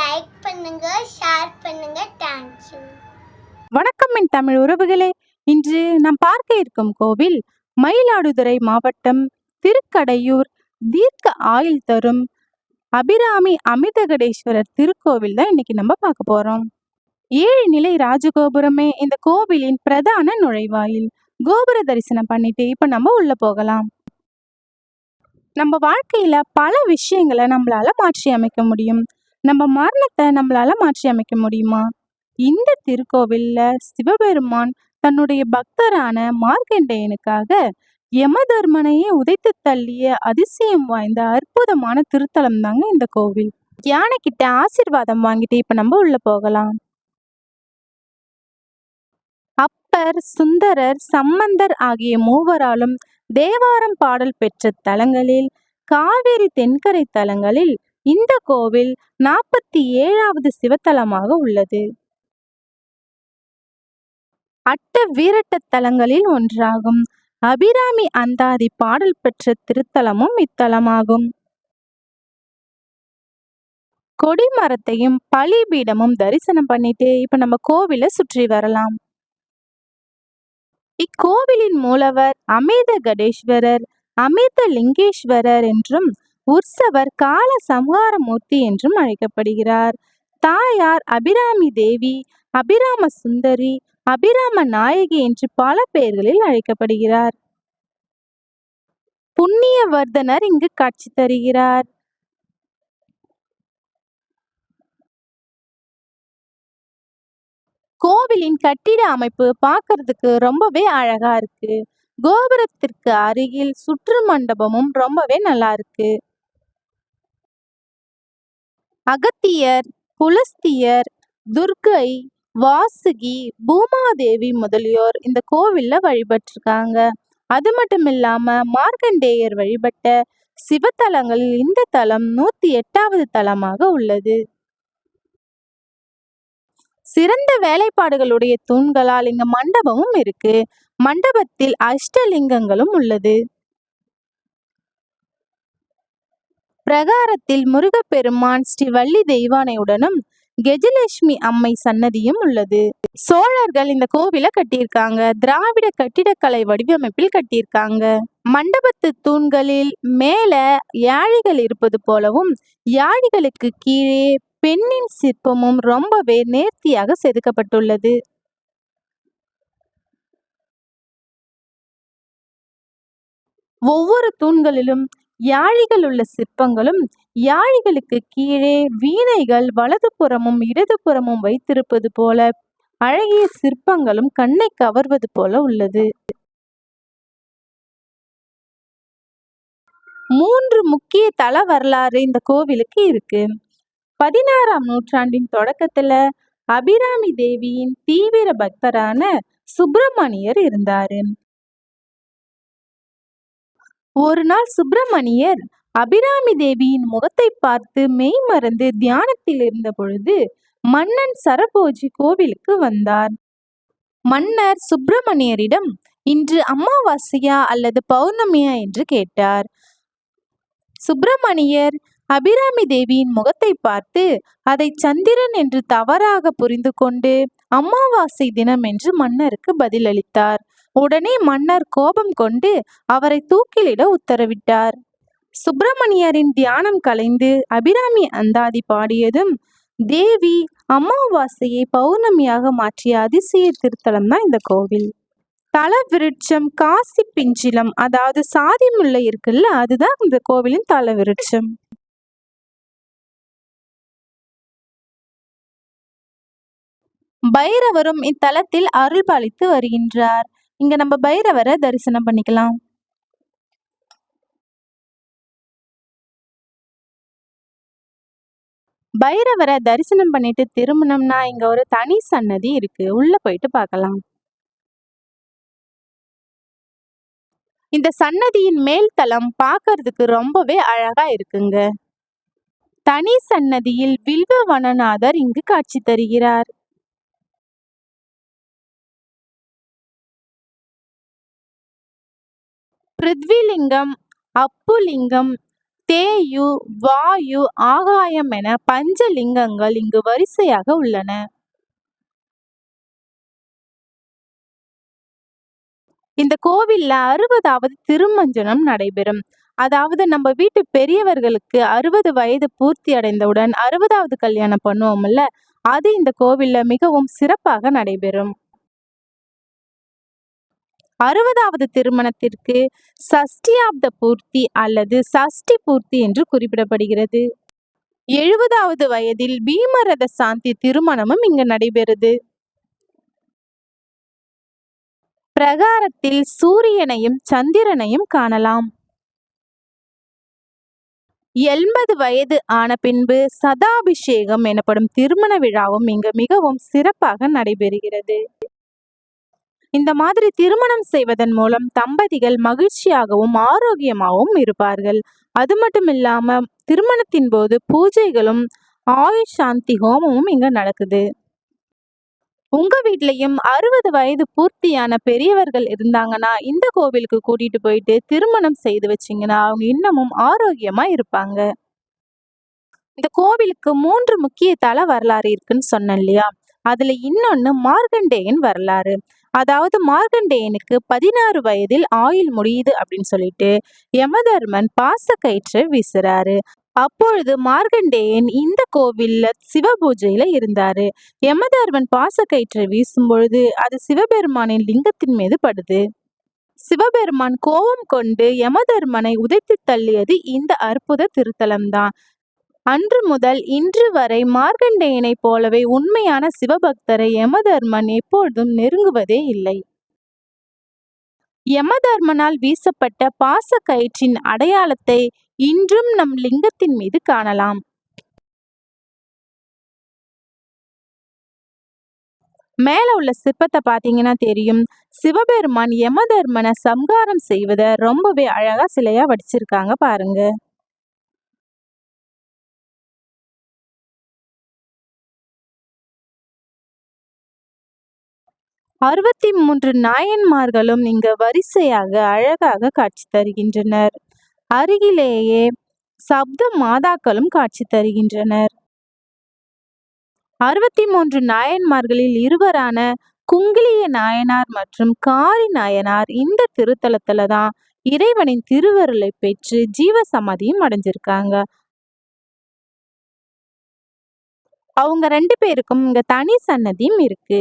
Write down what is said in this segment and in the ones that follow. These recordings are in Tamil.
லைக் பண்ணுங்க ஷேர் பண்ணுங்க. தேங்க்யூ வணக்கம் என் தமிழ் உறவுகளே. இன்று நாம் பார்க்க இருக்கும் கோவில் மயிலாடுதுறை மாவட்டம் திருக்கடையூர் தீர்க்க ஆயுள் தரும் அபிராமி அமிர்தகடேஸ்வரர் திருக்கோவில் தான் இன்னைக்கு நம்ம பார்க்க போறோம். ஏழு நிலை ராஜகோபுரமே இந்த கோவிலின் பிரதான நுழைவாயில். கோபுர தரிசனம் பண்ணிட்டு இப்போ நம்ம உள்ள போகலாம். நம்ம வாழ்க்கையில பல விஷயங்களை நம்மளால மாற்றி அமைக்க முடியும். நம்ம மரணத்தை நம்மளால மாற்றி அமைக்க முடியுமா? இந்த திருக்கோவில்ல சிவபெருமான் தன்னுடைய பக்தரான மார்க்கண்டேயனுக்காக யமதர்மனையே உதைத்து தள்ளிய அதிசயம் வாய்ந்த அற்புதமான திருத்தலம் தாங்க இந்த கோவில். யானை கிட்ட ஆசிர்வாதம் வாங்கிட்டு இப்ப நம்ம உள்ள போகலாம். அப்பர் சுந்தரர் சம்பந்தர் ஆகிய மூவராலும் தேவாரம் பாடல் பெற்ற தலங்களில் காவிரி தென்கரை தலங்களில் இந்த கோவில் நாற்பத்தி ஏழாவது சிவத்தலமாக உள்ளது. அட்ட வீரட்ட தலங்களில் ஒன்றாகும். அபிராமி அந்தாதி பாடல் பெற்ற திருத்தலமும் இத்தலமாகும். கொடிமரத்தையும் பலிபீடமும் தரிசனம் பண்ணிட்டு இப்ப நம்ம கோவிலை சுற்றி வரலாம். இக்கோவிலின் மூலவர் அமிர்த கடேஸ்வரர் அமிர்த லிங்கேஸ்வரர் என்றும் உற்சவர் கால சம்ஹாரமூர்த்தி என்றும் அழைக்கப்படுகிறார். தாயார் அபிராமி தேவி அபிராம சுந்தரி அபிராம நாயகி என்று பல பெயர்களில் அழைக்கப்படுகிறார். புண்ணியவர்தனர் இங்கு காட்சி தருகிறார். கோவிலின் கட்டிட அமைப்பு பார்க்கறதுக்கு ரொம்பவே அழகா இருக்கு. கோபுரத்திற்கு அருகில் சுற்று மண்டபமும் ரொம்பவே நல்லா இருக்கு. அகத்தியர் புலஸ்தியர் துர்க்கை வாசுகி பூமாதேவி முதலியோர் இந்த கோவில்ல வழிபட்டிருக்காங்க. அது மட்டும் இல்லாம மார்க்கண்டேயர் வழிபட்ட சிவத்தலங்களில் இந்த தலம் நூத்தி எட்டாவது தலமாக உள்ளது. சிறந்த வேலைப்பாடுகளுடைய தூண்களால் இங்க மண்டபமும் இருக்கு. மண்டபத்தில் அஷ்டலிங்கங்களும் உள்ளது. பிரகாரத்தில் முருகப்பெருமான் ஸ்ரீ வள்ளி தெய்வானையுடனும் கெஜலட்சுமி அம்மை சன்னதியும் உள்ளது. சோழர்கள் இந்த கோவிலை கட்டியிருக்காங்க. திராவிட கட்டிடக்கலை வடிவமைப்பில் கட்டியிருக்காங்க. மண்டபத்து தூண்களில் மேல யாழிகள் இருப்பது போலவும் யாழிகளுக்கு கீழே பெண்ணின் சிற்பமும் ரொம்பவே நேர்த்தியாக செதுக்கப்பட்டுள்ளது. ஒவ்வொரு தூண்களிலும் யாழிகள் உள்ள சிற்பங்களும் யாழிகளுக்கு கீழே வீணைகள் வலது வலதுபுறமும் இடதுபுறமும் வைத்திருப்பது போல அழகிய சிற்பங்களும் கண்ணை கவர்வது போல உள்ளது. மூன்று முக்கிய தல வரலாறு இந்த கோவிலுக்கு இருக்கு. பதினாறாம் நூற்றாண்டின் தொடக்கத்துல அபிராமி தேவியின் தீவிர பக்தரான சுப்பிரமணியர் இருந்தாரு. ஒரு நாள் சுப்பிரமணியர் அபிராமி தேவியின் முகத்தை பார்த்து மெய் மறந்து தியானத்தில் இருந்த பொழுது மன்னன் சரபோஜி கோவிலுக்கு வந்தார். மன்னர் சுப்பிரமணியரிடம் இன்று அமாவாசையா அல்லது பௌர்ணமியா? என்று கேட்டார். சுப்பிரமணியர் அபிராமி தேவியின் முகத்தை பார்த்து அதை சந்திரன் என்று தவறாக புரிந்து கொண்டு அமாவாசை தினம் என்று மன்னருக்கு பதிலளித்தார். உடனே மன்னர் கோபம் கொண்டு அவரை தூக்கிலிட உத்தரவிட்டார். சுப்பிரமணியரின் தியானம் கலைந்து அபிராமி அந்தாதி பாடியதும் தேவி அமாவாசையை பௌர்ணமியாக மாற்றிய அதிசய திருத்தலம் தான் இந்த கோவில். தல விருட்சம் காசி பிஞ்சிலம் அதாவது சாதி முல்லை இருக்குல்ல அதுதான் இந்த கோவிலின் தல விருட்சம். பைரவரும் இத்தலத்தில் அருள் பாலித்து வருகின்றார். இங்கே நம்ம பைரவரை தரிசனம் பண்ணிக்கலாம். பைரவரை தரிசனம் பண்ணிட்டு திரும்பினோம்னா இங்க ஒரு தனி சன்னதி இருக்கு. உள்ள போயிட்டு பார்க்கலாம். இந்த சன்னதியின் மேல் தளம் பார்க்கறதுக்கு ரொம்பவே அழகா இருக்குங்க. தனி சன்னதியில் வில்வ வனநாதர் இங்கு காட்சி தருகிறார். பிருத்விலிங்கம் அப்புலிங்கம் தேயு வாயு ஆகாயம் என பஞ்சலிங்கங்கள் இங்கு வரிசையாக உள்ளன. இந்த கோவில்ல அறுபதாவது திருமஞ்சனம் நடைபெறும். அதாவது நம்ம வீட்டு பெரியவர்களுக்கு அறுபது வயது பூர்த்தி அடைந்தவுடன் அறுபதாவது கல்யாணம் பண்ணுவோம்ல அது இந்த கோவில்ல மிகவும் சிறப்பாக நடைபெறும். அறுபதாவது திருமணத்திற்கு சஷ்டியாப்த பூர்த்தி அல்லது சஷ்டி பூர்த்தி என்று குறிப்பிடப்படுகிறது. எழுபதாவது வயதில் பீமரத சாந்தி திருமணமும் இங்கு நடைபெறுது. பிரகாரத்தில் சூரியனையும் சந்திரனையும் காணலாம். எண்பது வயது ஆன பின்பு சதாபிஷேகம் எனப்படும் திருமண விழாவும் இங்கு மிகவும் சிறப்பாக நடைபெறுகிறது. இந்த மாதிரி திருமணம் செய்வதன் மூலம் தம்பதிகள் மகிழ்ச்சியாகவும் ஆரோக்கியமாகவும் இருப்பார்கள். அது மட்டும் இல்லாம திருமணத்தின் போது பூஜைகளும் ஆயுஷ் சாந்தி ஹோமமும் இங்க நடக்குது. உங்க வீட்லயும் அறுபது வயது பூர்த்தியான பெரியவர்கள் இருந்தாங்கன்னா இந்த கோவிலுக்கு கூட்டிட்டு போயிட்டு திருமணம் செய்து வச்சீங்கன்னா அவங்க இன்னமும் ஆரோக்கியமா இருப்பாங்க. இந்த கோவிலுக்கு மூன்று முக்கிய தல வரலாறு இருக்குன்னு சொன்னேன் இல்லையா? அதுல இன்னொன்னு மார்கண்டேயன் வரலாறு. அதாவது மார்கண்டேயனுக்கு பதினாறு வயதில் ஆயுள் முடியுது அப்படின்னு சொல்லிட்டு யமதர்மன் பாச கயிற்று வீசுறாரு. அப்பொழுது மார்கண்டேயன் இந்த கோவில்ல சிவ பூஜையில இருந்தாரு. யமதர்மன் பாச கயிற்றை வீசும் பொழுது அது சிவபெருமானின் லிங்கத்தின் மீது படுது. சிவபெருமான் கோபம் கொண்டு யமதர்மனை உதைத்து தள்ளியது இந்த அற்புத திருத்தலம்தான். அன்று முதல் இன்று வரை மார்கண்டேயனைப் போலவே உண்மையான சிவபக்தரை யமதர்மன் எப்பொழுதும் நெருங்குவதே இல்லை. யமதர்மனால் வீசப்பட்ட பாச கயிற்றின் அடையாளத்தை இன்றும் நம் லிங்கத்தின் மீது காணலாம். மேல உள்ள சிற்பத்தை பாத்தீங்கன்னா தெரியும். சிவபெருமான் யமதர்மனை சம்காரம் செய்வத ரொம்பவே அழகா சிலையா வடிச்சிருக்காங்க பாருங்க. அறுபத்தி மூன்று நாயன்மார்களும் இங்கு வரிசையாக அழகாக காட்சி தருகின்றனர். அருகிலேயே சப்த மாதாக்களும் காட்சி தருகின்றனர். அறுபத்தி மூன்று நாயன்மார்களில் இருவரான குங்கிலிய நாயனார் மற்றும் காரி நாயனார் இந்த திருத்தலத்துல தான் இறைவனின் திருவருளை பெற்று ஜீவ சமாதியும் அடைஞ்சிருக்காங்க. அவங்க ரெண்டு பேருக்கும் இங்க தனி சன்னதியும் இருக்கு.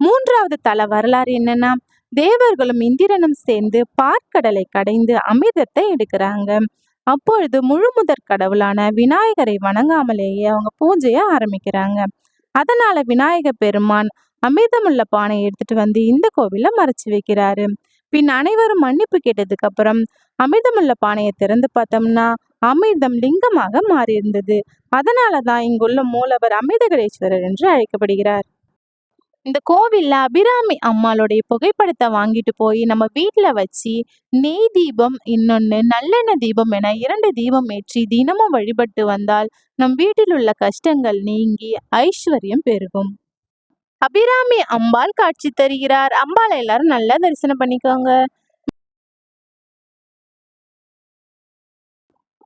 மூன்றாவது தல வரலாறு என்னன்னா தேவர்களும் இந்திரனும் சேர்ந்து பார்க்கடலை கடைந்து அமிர்தத்தை எடுக்கிறாங்க. அப்பொழுது முழு முதற் கடவுளான விநாயகரை வணங்காமலேயே அவங்க பூஜையை ஆரம்பிக்கிறாங்க. அதனால விநாயக பெருமான் அமிர்தமுள்ள பானை எடுத்துட்டு வந்து இந்த கோவில மறைச்சு வைக்கிறாரு. பின் அனைவரும் மன்னிப்பு கேட்டதுக்கு அப்புறம் அமிர்தமுள்ள பானையை திறந்து பார்த்தோம்னா அமிர்தம் லிங்கமாக மாறியிருந்தது. அதனாலதான் இங்குள்ள மூலவர் அமிர்தகடேஸ்வரர் என்று அழைக்கப்படுகிறார். இந்த கோவில்ல அபிராமி அம்மாளுடைய புகைப்படத்தை வாங்கிட்டு போய் நம்ம வீட்டில் வச்சு நெய் தீபம் இன்னொன்று நல்லெண்ணெய் தீபம் என இரண்டு தீபம் ஏற்றி தினமும் வழிபட்டு வந்தால் நம் வீட்டில் உள்ள கஷ்டங்கள் நீங்கி ஐஸ்வர்யம் பெருகும். அபிராமி அம்பாள் காட்சி தருகிறார். அம்பாளை எல்லாரும் நல்லா தரிசனம் பண்ணிக்கோங்க.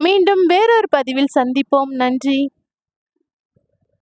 மீண்டும் வேறொரு பதிவில் சந்திப்போம். நன்றி.